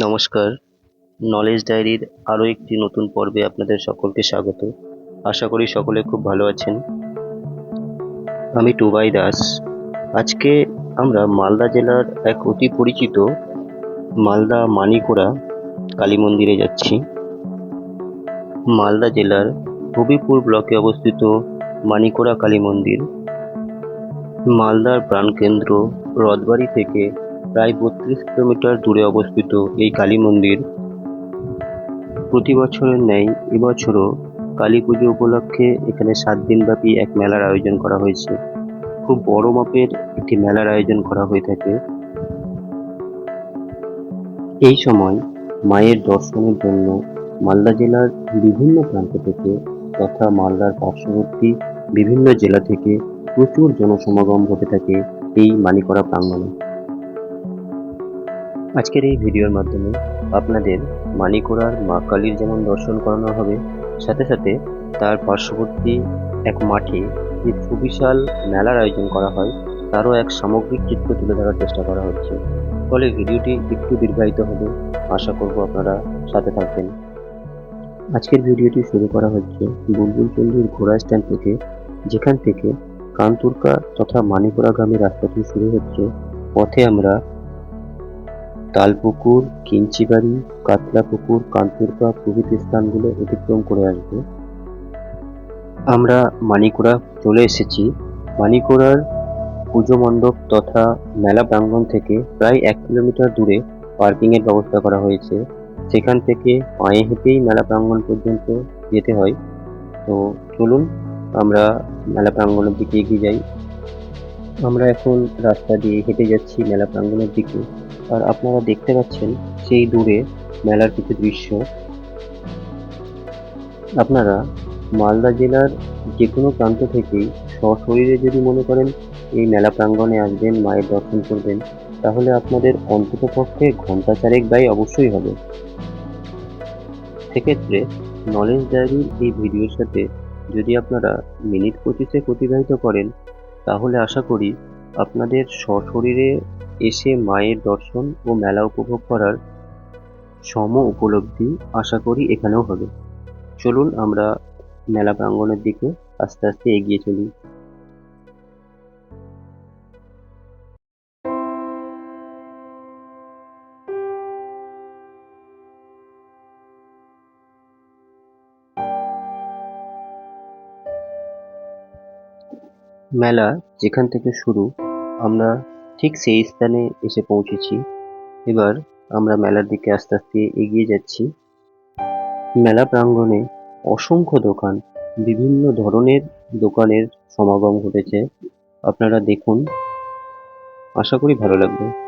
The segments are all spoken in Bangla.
নমস্কার। নলেজ ডায়েরির আরও একটি নতুন পর্বে আপনাদের সকলকে স্বাগত। আশা করি সকলে খুব ভালো আছেন। আমি টুবাই দাস। আজকে আমরা মালদা জেলার এক অতি পরিচিত মালদা মানিকোড়া কালী মন্দিরে যাচ্ছি। মালদা জেলার হবিপুর ব্লকে অবস্থিত মানিকোড়া কালী মন্দির। মালদার প্রাণকেন্দ্র রথবাড়ি থেকে প্রায় বত্রিশ কিলোমিটার দূরে অবস্থিত এই কালী মন্দির। প্রতি বছরের ন্যায় এবছরও কালী পুজো উপলক্ষে এখানে সাত দিনব্যাপী এক মেলার আয়োজন করা হয়েছে। খুব বড় মাপের একটি মেলার আয়োজন করা হয়ে থাকে। এই সময় মায়ের দর্শনের জন্য মালদা জেলার বিভিন্ন প্রান্ত থেকে তথা মালদার পার্শ্ববর্তী বিভিন্ন জেলা থেকে প্রচুর জনসমাগম ঘটে থাকে এই মানিকড়া প্রাঙ্গণে। আজকের এই ভিডিওর মাধ্যমে আপনাদের মানিকোড়ার মা কালীর যেমন দর্শন করানো হবে, সাথে সাথে তার পার্শ্ববর্তী এক মাঠে যে সুবিশাল মেলার আয়োজন করা হয়, তারও এক সামগ্রিক চিত্র তুলে ধরার চেষ্টা করা হচ্ছে। ফলে ভিডিওটি একটু দীর্ঘায়িত হবে, আশা করব আপনারা সাথে থাকবেন। আজকের ভিডিওটি শুরু করা হচ্ছে বুলবুল চন্দ্রীর ঘোড়া স্ট্যান্ড থেকে, যেখান থেকে কানতুরকা তথা মানিকোড়া গ্রামের রাস্তাটি শুরু হচ্ছে। পথে আমরা তালপুকুর, কিঞ্চিবাড়ি কাতলা কাতলাপুকুর কানপুরকা প্রভৃতি স্থানগুলো অতিক্রম করে আসব। আমরা মানিকোড়া চলে এসেছি। মানিকোড়ার পুজো মণ্ডপ তথা মেলা প্রাঙ্গণ থেকে প্রায় এক কিলোমিটার দূরে পার্কিংয়ের ব্যবস্থা করা হয়েছে। সেখান থেকে পায়ে হেঁটেই মেলা প্রাঙ্গণ পর্যন্ত যেতে হয়। তো চলুন, আমরা মেলা প্রাঙ্গণের দিকে এগিয়ে যাই। আমরা এখন রাস্তা দিয়ে হেঁটে যাচ্ছি মেলা প্রাঙ্গণের দিকে। আর আপনারা দেখতে পাচ্ছেন সেই দূরে মেলার কিছু দৃশ্য। আপনারা মালদা জেলার যে কোনো প্রান্ত থেকেই সশরীরে যদি মনে করেন এই মেলা প্রাঙ্গণে আসবেন, মায়ের দর্শন করবেন, তাহলে আপনাদের অন্ততপক্ষে ঘণ্টা চারেক ব্যয় অবশ্যই হবে। সেক্ষেত্রে নলেজ ডায়েরির এই ভিডিওর সাথে যদি আপনারা মিনিট পঁচিশে অতিবাহিত করেন তাহলে আশা করি আপনাদের সশরীরে এসে মায়ের দর্শন ও মেলা উপভোগ করার সম উপলব্ধি আশা করি এখানেও হবে। চলুন আমরা মেলা প্রাঙ্গণের দিকে আস্তে আস্তে এগিয়ে চলি। মেলা যেখান থেকে শুরু আমরা ঠিক সেই স্থানে এসে পৌঁছেছি। এবার আমরা মেলার দিকে আস্তে আস্তে এগিয়ে যাচ্ছি। মেলা প্রাঙ্গণে অসংখ্য দোকান, বিভিন্ন ধরনের দোকানের সমাগম ঘটেছে। আপনারা দেখুন, আশা করি ভালো লাগবে।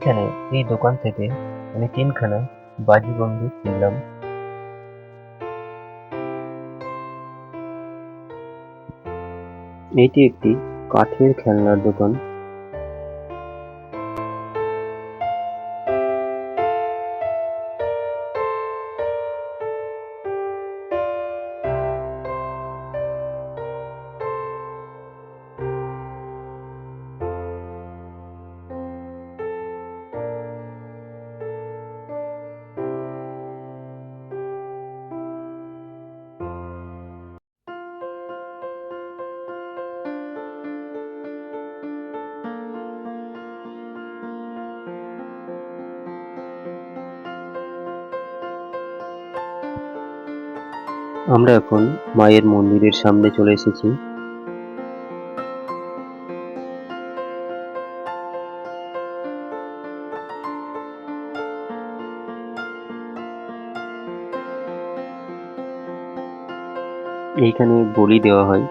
এইখানে এই দোকান থেকে আমি তিনখানা বাজি বন্দুক কিনলাম। এটি একটি কাঠের খেলনার দোকান। আমরা এখন মায়ের মন্দিরের সামনে চলে এসেছি। এইখানে বলি দেওয়া হয়।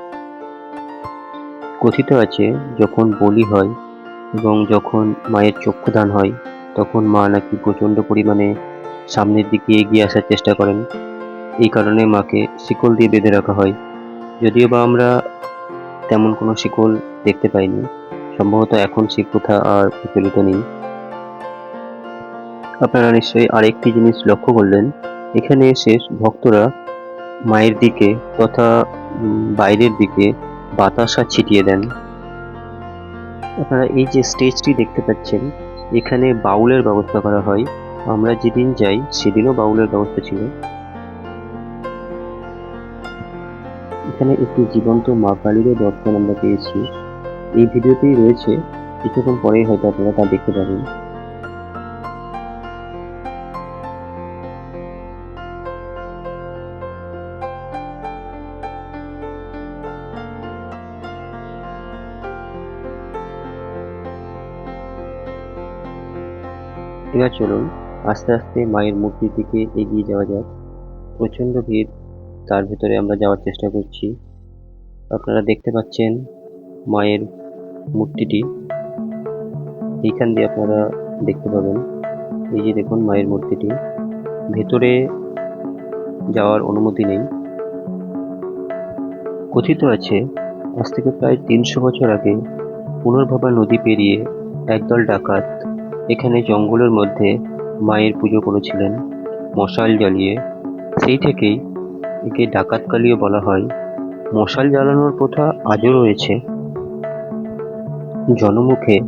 কথিত আছে, যখন বলি হয় এবং যখন মায়ের চক্ষুদান হয়, তখন মা নাকি প্রচণ্ড পরিমাণে সামনের দিকে এগিয়ে আসার চেষ্টা করেন। এই কারণে মাকে শিকল দিয়ে বেঁধে রাখা হয়। যদিও বা আমরা তেমন কোনো শিকল দেখতে পাইনি, সম্ভবত এখন সেই প্রথা আর প্রচলিত নেই। আপনারা নিশ্চয়ই আরেকটি জিনিস লক্ষ্য করলেন। এখানে এসে ভক্তরা মায়ের দিকে তথা বাইরের দিকে বাতাসা ছিটিয়ে দেন। আপনারা এই যে স্টেজটি দেখতে পাচ্ছেন, এখানে বাউলের ব্যবস্থা করা হয়। আমরা যেদিন যাই, সেদিনও বাউলের ব্যবস্থা ছিল। এখানে একটি জীবন্ত মা কালীরও দর্শন আমরা পেয়েছি। এই ভিডিওতেই রয়েছে, কিছুক্ষণ পরেই হয়তো আপনারা তা দেখতে পাবেন। এবার চলুন, আস্তে আস্তে মায়ের মূর্তির দিকে এগিয়ে যাওয়া যাক। প্রচণ্ড ভিড় তার ভেতরে আমরা যাওয়ার চেষ্টা করছি। আপনারা দেখতে পাচ্ছেন মায়ের মূর্তিটি। এইখান দিয়ে আপনারা দেখতে পাবেন। এই যে দেখুন মায়ের মূর্তিটি। ভেতরে যাওয়ার অনুমতি নেই। কথিত আছে, আজ থেকে প্রায় তিনশো বছর আগে পুনর্ভবা নদী পেরিয়ে একদল ডাকাত এখানে জঙ্গলের মধ্যে মায়ের পুজো করেছিলেন, মশাল জ্বালিয়ে। সেই থেকেই একে ডাকাতকালীও বলা হয়। মশাল জ্বালানোর প্রথা আজও রয়েছে। জনমুখে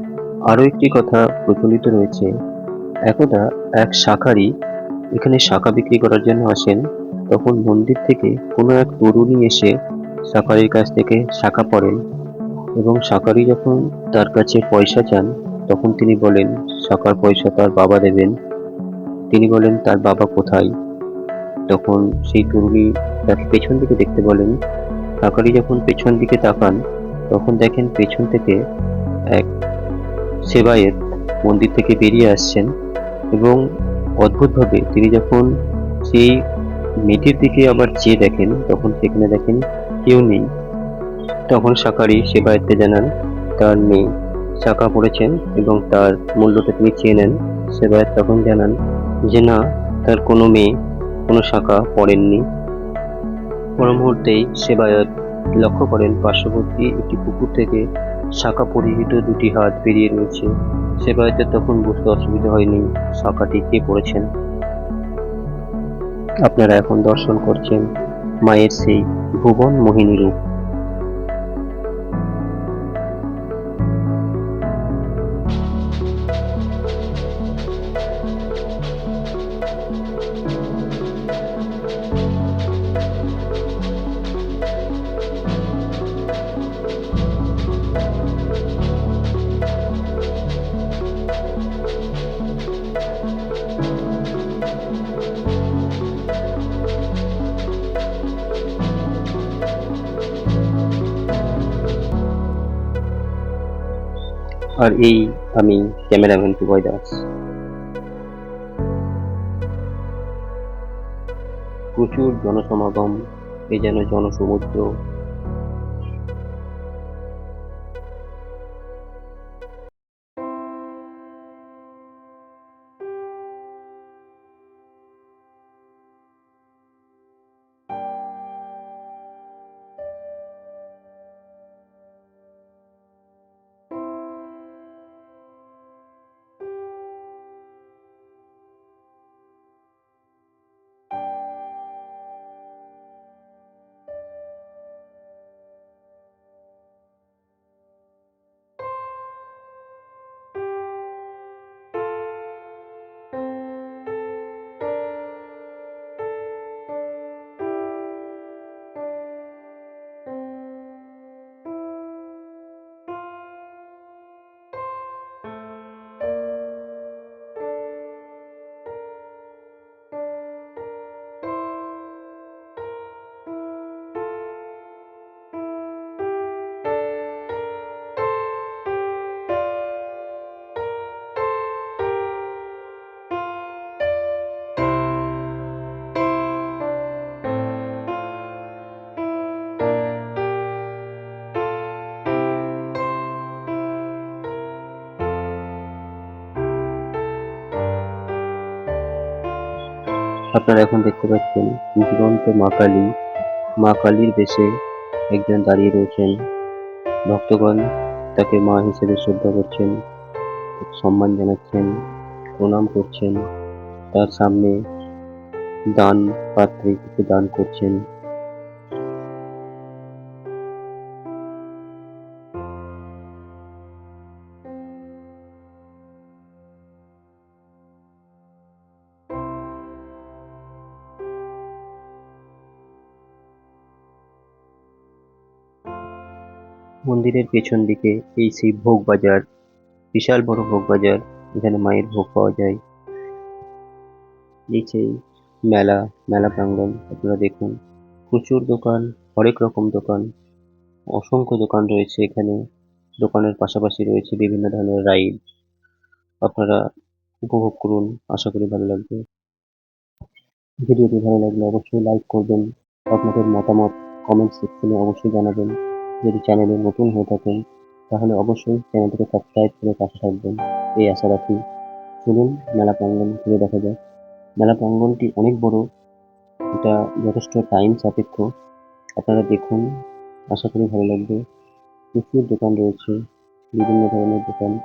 আরও একটি কথা প্রচলিত রয়েছে। একদা এক শাখারি এখানে শাখা বিক্রি করার জন্য আসেন। তখন মন্দির থেকে কোনো এক তরুণী এসে শাখারির কাছ থেকে শাখা পড়েন এবং শাখারি যখন তার কাছে পয়সা চান, তখন তিনি বলেন, শাখার পয়সা তার বাবা দেবেন। তিনি বলেন, তার বাবা কোথায়? তখন সেই তরুণী তাকে পেছন দিকে দেখতে বলেন শাখারি যখন পেছন দিকে তাকান, তখন দেখেন পেছন থেকে এক সেবায়েত মন্দির থেকে বেরিয়ে আসছেন এবং অদ্ভুতভাবে তিনি যখন সেই মেয়েটির দিকে আবার চেয়ে দেখেন, তখন সেখানে দেখেন কেউ নেই। তখন শাকারি সেবায়েতকে জানান, তার মেয়ে শাখা পড়েছেন এবং তার মূল্যটা তিনি চেয়ে নেন। সেবায়েত তখন জানান, যে না, তার কোনো মেয়ে কোনো শাখা পড়েননি। মুহূর্তেই সেবায়ত লক্ষ্য করেন পার্শ্ববর্তী একটি পুকুর থেকে শাখা পরিহিত দুটি হাত বেরিয়ে রয়েছে। সেবায়তের তখন বুঝতে অসুবিধা হয়নি শাখাটি কে পড়েছেন। আপনারা এখন দর্শন করছেন মায়ের সেই ভুবন মোহিনী রূপ আর এই আমি ক্যামেরাম্যান টুবয় দাস প্রচুর জনসমাগম এ যেন জনসমুদ্র। আপনারা এখন দেখতে পাচ্ছেন জীবন্ত মা কালী। মা কালীর বেশে একজন দাঁড়িয়ে রয়েছেন। ভক্তগণ তাকে মা হিসেবে শ্রদ্ধা করছেন, সম্মান জানাচ্ছেন, প্রণাম করছেন। তার সামনে দান পাত্রে কিছু দান করছেন। মন্দিরের পেছন দিকে এই সেই ভোগ বাজার, বিশাল বড় ভোগ বাজার, এখানে মায়ের ভোগ পাওয়া যায়। নিচেই মেলা মেলা প্রাঙ্গণ, আপনারা দেখুন, প্রচুর দোকান হরেক রকম দোকান, অসংখ্য দোকান রয়েছে এখানে, দোকানের পাশাপাশি রয়েছে বিভিন্ন ধরনের রাইড। আপনারা উপভোগ করুন, আশা করি ভালো লাগবে। ভিডিওটি ভালো লাগলে অবশ্যই লাইক করবেন, আপনাদের মতামত কমেন্ট সেকশনে অবশ্যই জানাবেন। যদি চ্যানেলে নতুন হয়ে থাকেন, তাহলে অবশ্যই চ্যানেলটিকে সাবস্ক্রাইব করে পাশে থাকবেন। এই আশা রাখি। চলুন মেলা প্রাঙ্গণ ঘুরে দেখা যাক। মেলা প্রাঙ্গণটি অনেক বড়। এটা যথেষ্ট টাইম সাপেক্ষ। আপনারা দেখুন, আশা করি ভালো লাগবে। প্রচুর দোকান রয়েছে। বিভিন্ন ধরনের দোকান।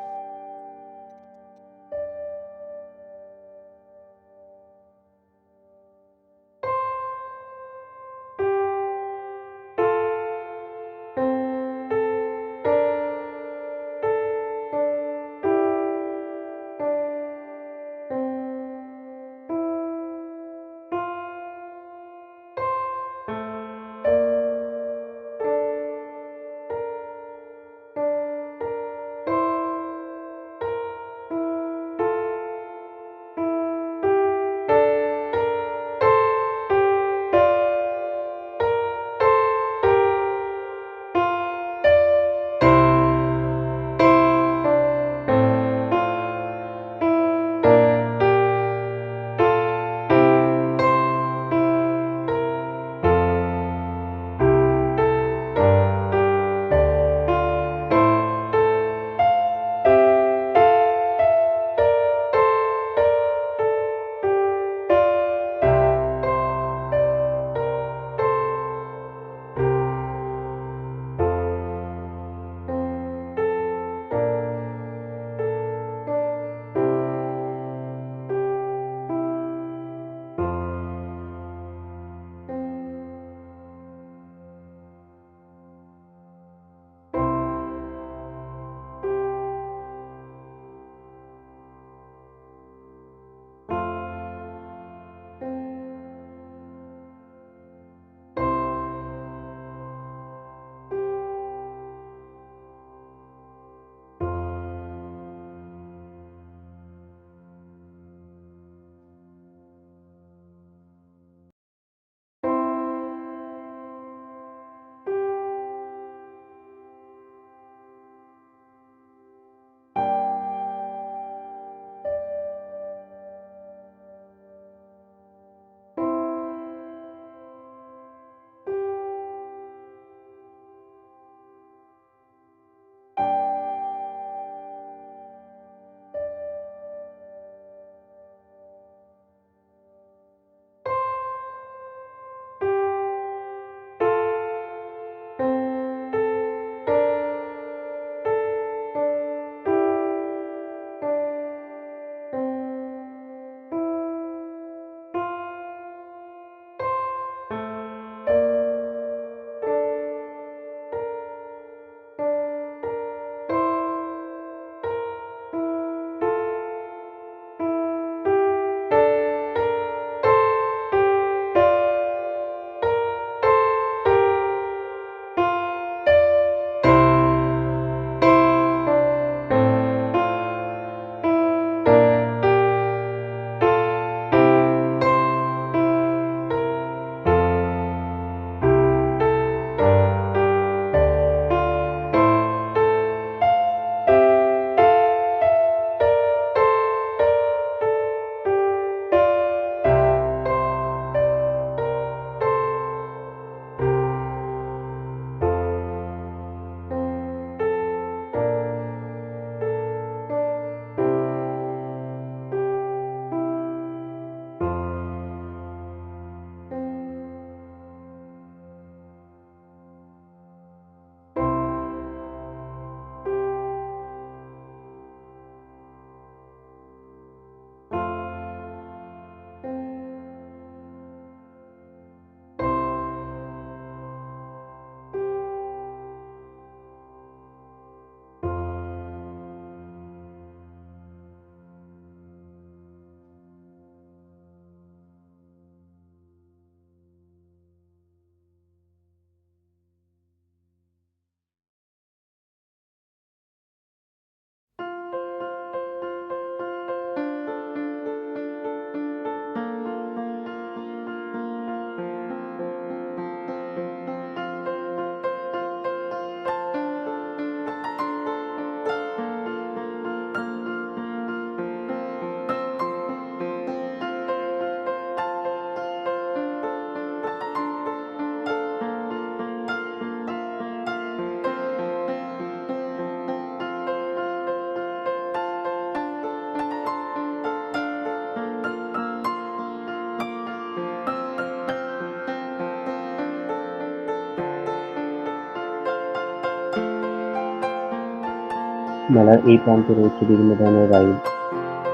মেলার এই প্রান্তে রয়েছে বিভিন্ন ধরনের রাইড।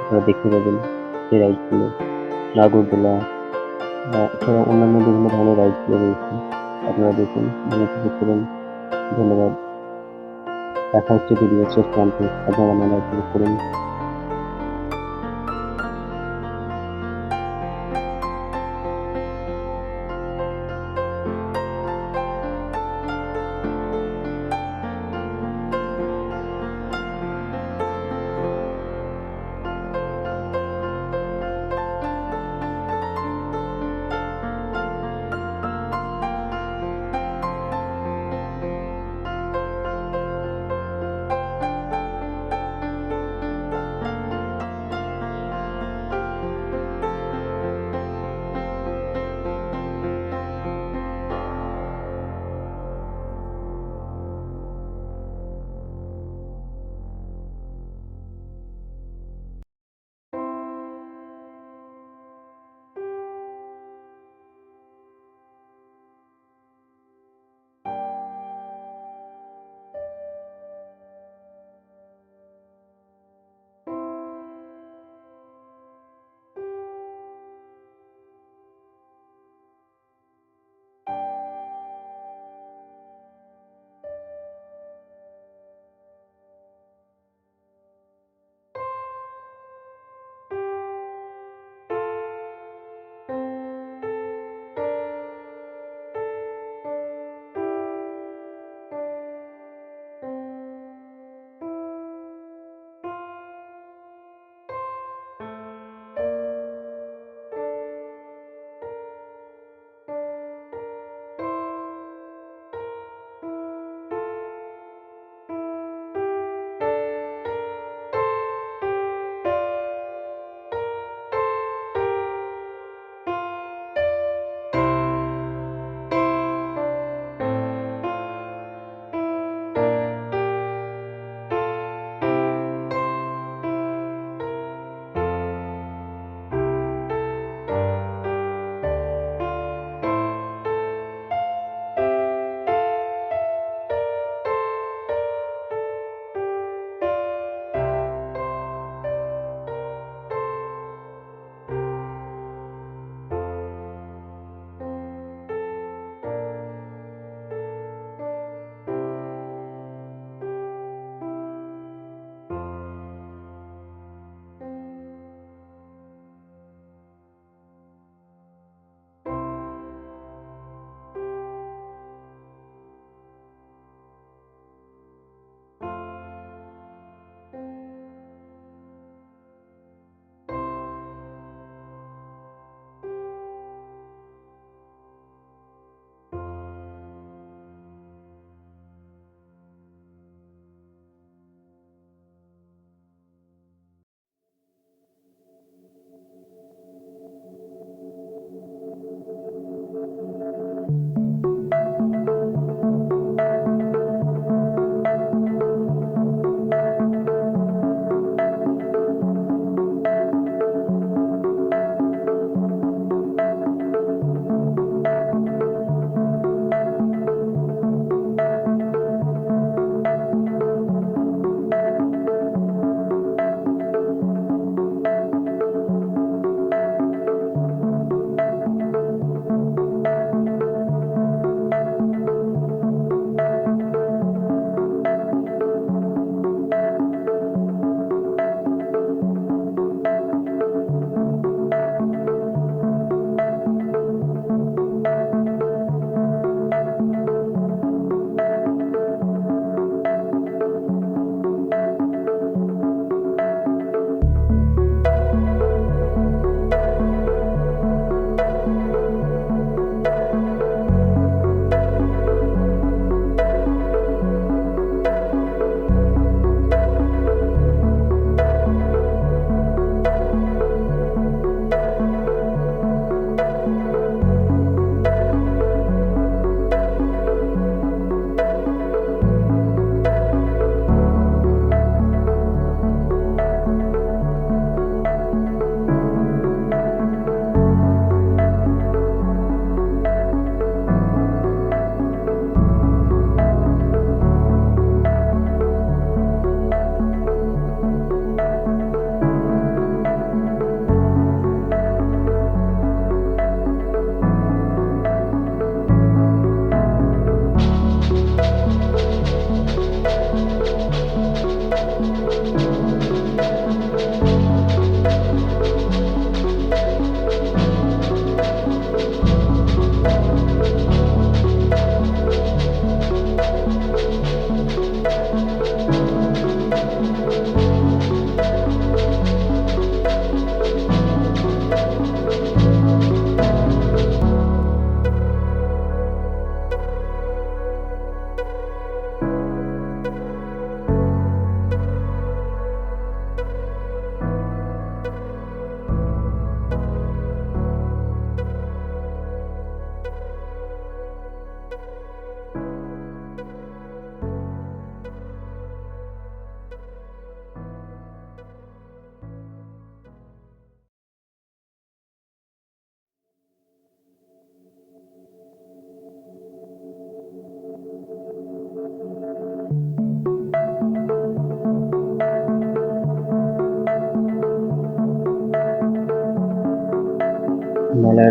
আপনারা দেখতে পাবেন সেই রাইডগুলো নাগরদোলা এছাড়া অন্যান্য বিভিন্ন ধরনের রাইডগুলো রয়েছে। আপনারা দেখুন ভালো উপভোগ করুন, ধন্যবাদ। দেখা হচ্ছে ভিডিও শেষ প্রান্তে। আপনারা মেলা উপভোগ করুন।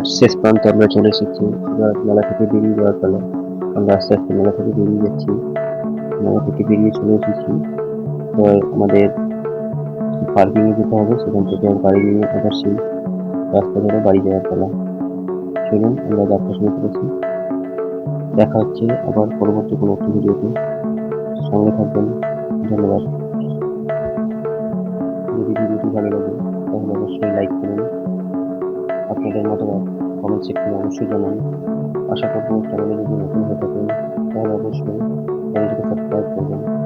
শেষ প্রান্তে আমরা চলে এসেছি। মেলা থেকে বেরিয়ে যাওয়ার পালা। আমরা আস্তে আস্তে মেলা থেকে বেরিয়ে যাচ্ছি। মেলা থেকে বেরিয়ে চলে এসেছি। এবার আমাদের পার্কিংয়ে যেতে হবে। সেখান থেকে গাড়ি নিয়ে সেই রাস্তা ধরে বাড়ি যাওয়ার পালা। চলুন, আমরা যাত্রা শুরু করেছি। দেখা হচ্ছে আবার পরবর্তী কোনো একটি ভিডিওতে। সঙ্গে থাকবেন। ধন্যবাদ। যদি ভিডিওটি ভালো লাগে, তাহলে অবশ্যই লাইক করুন। আপনাদের মতামত কমেন্ট সেকশনে অবশ্যই জানান। আশা করব চ্যানেলে যদি নতুন হয়ে থাকেন, তাহলে অবশ্যই চ্যানেলটিকে সাবস্ক্রাইব করবেন।